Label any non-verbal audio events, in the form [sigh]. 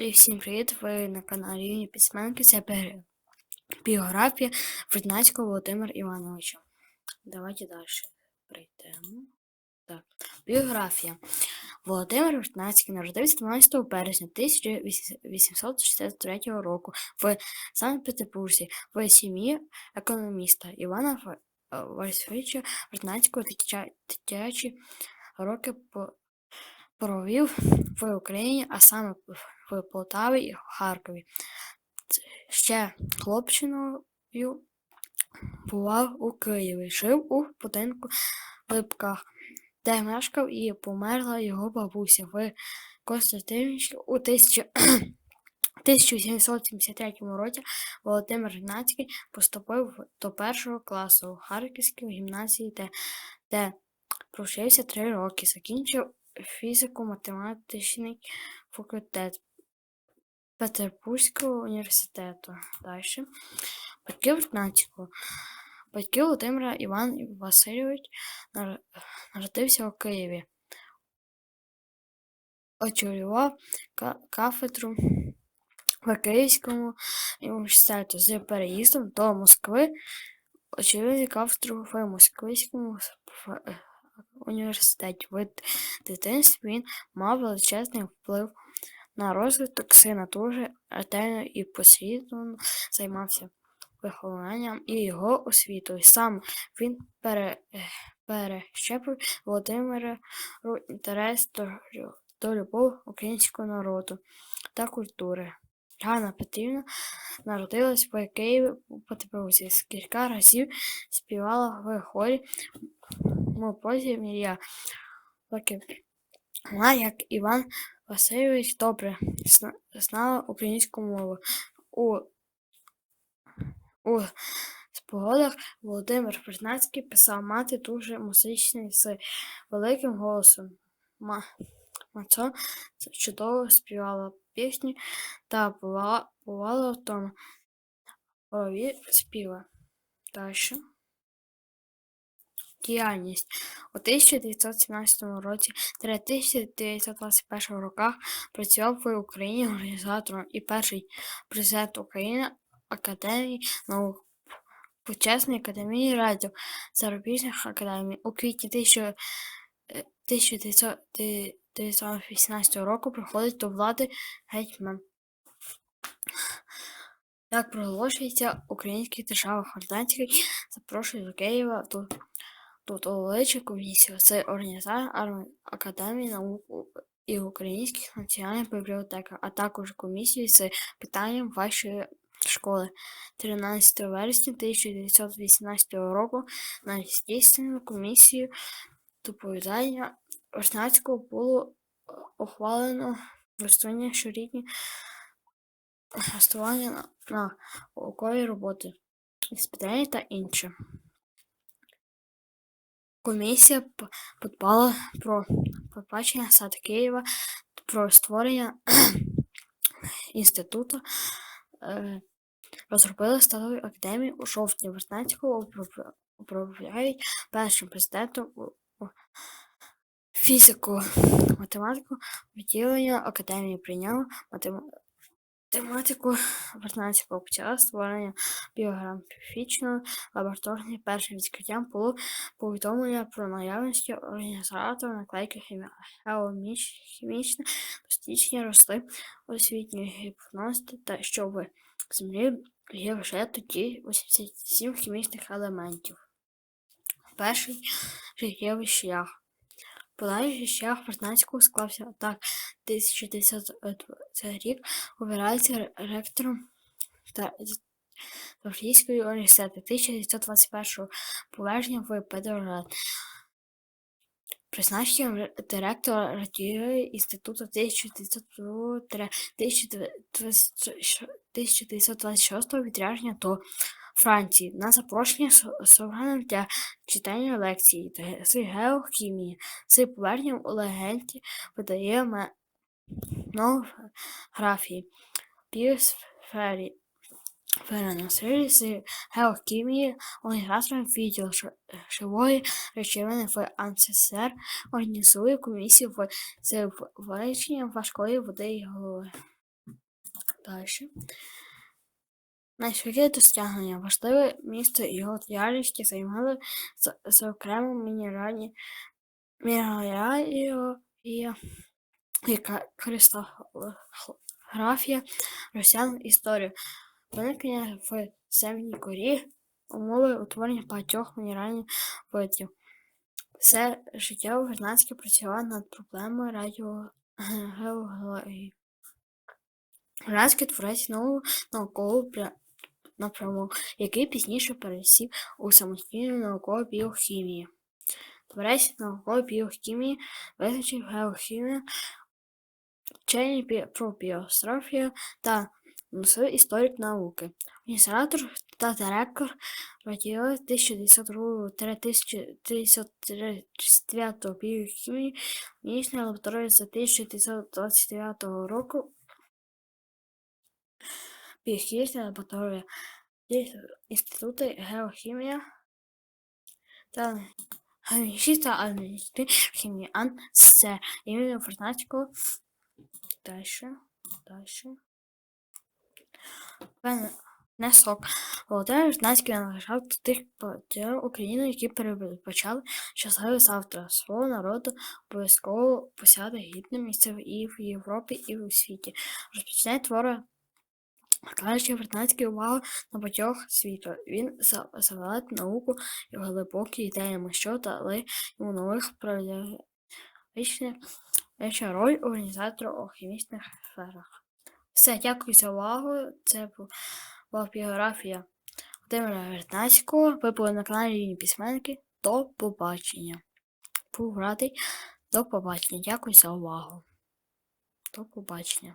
І всім привіт! Ви на каналі Юні Письменки. Це біографія Вернацького Володимира Івановича. Давайте далі прийдемо. Так. Біографія. Володимир Вернацький народився 12 березня 1863 року в Санкт-Петербурзі в сім'ї економіста Івана Васильовича Вернацького дитячі роки провів в Україні, а саме в Полтаві і Харкові. Ще хлопчиною бував у Києві, жив у будинку Липках, де мешкав і померла його бабуся в Константинівці у 1773 [clears throat] році. Володимир Гнацький поступив до першого класу у Харківській гімназії, де, де провчився три роки, закінчив фізико-математичний факультет Петербурзького університету. Далі. Батьки Вернадського. Батьки Володимира Іван Васильович народився у Києві. Очолював кафедру в Київському університеті з переїздом до Москви. Очолює кафедру в Москвському е, університеті. В дитинстві він мав величезний вплив на розвиток сина дуже ретельно і послідовно займався вихованням і його освітою. Сам він пере, перещепив Володимиру інтерес до, до любов українського народу та культури. Ганна Петрівна народилась в Києві у Петербурзі. Кілька разів співала в хорі Мопозі Мір'я. Вона, як Іван Васильович, добре знала українську мову. У, у спогадах Володимир Вернацький писав мати дуже музичний з великим голосом. Ма, Мацо чудово співала пісні та бувала, бувала в тому хорові співа. Далі. Діяльність. У 1917 році та 1921 роках працював в Україні організатором і перший президент України Академії наук, почесної академії радіо зарубіжних академій. У квітні 1000 е, 1918 року приходить до влади гетьман. Як проголошується український держава Хорданський запрошує до Києва до Тут величу комісію з організації Академії наук і українських національних бібліотеках, а також комісію з питанням вашої школи. 13 вересня 1918 року на здійснену комісію доповідання Вернадського було ухвалено розстояння щорідні гастування на наукові роботи, іспитання та інше. Комісія подбала про побачення сад Києва, про створення [clears throat] інституту, е, розробили статову академію. У жовтні Вернадського управляють першим президентом фізику, математику відділення академії прийняла матема- тематику Вернадського почала створення біографічної лабораторії. Першим відкриттям було повідомлення про наявність організатора наклейки хімічне дослідження росли освітньої гіпнози та що в землі є вже тоді 87 хімічних елементів. Перший життєвий шлях. Подальший шлях Вернадського склався так. 1920 рік обирається ректором та Таврійської університету 1921 повернення в Петроград. Призначенням директора радієї інституту 1926 відрядження до Франції на запрошення з для читання лекцій з геохімії. З поверненням у легенді видає монографії біосфері переносили з геохімії організатором відділ жи- живої речовини в АНССР організує комісію з вивчення важкої води і голови. Далі. Найшвидше досягнення. Важливе місце його діяльності займали зокрема мінеральні мінералія, яка кристалографія, росіян історію. Виникнення в Северній Корі, умови утворення багатьох мінеральних видів. Все життя Вернадський працював над проблемою радіогеології. Вернадський творець нового наукового пря- напрямок, який пізніше пересів у самостійну наукову біохімію. Творець наукової біохімії визначив геохімію, вчені про біострофію та носив історик науки. Ініціатор та директор радіо 1902-1939 біохімії Мінісної лабораторії за 1929 року Біохімічна лабораторія Інституту геохімія та Хімічні та аналітичної хімії АНС імені Фортнацького. Дальше, дальше. Внесок. Володимир Вернадський належав до тих патріотів України, які передбачали щасливе завтра свого народу обов'язково посяде гідне місце і в Європі, і у світі. Розпочинає твори Вкладаючи Вернадський увагу на багатьох світу, він за- завелет науку і глибокі ідеями, що дали йому нових практичних роль організатора у хімічних сферах. Все, дякую за увагу. Це була біографія Володимира Вернадського. Ви були на каналі Юні Письменники. До побачення. Був радий. До побачення. Дякую за увагу. До побачення.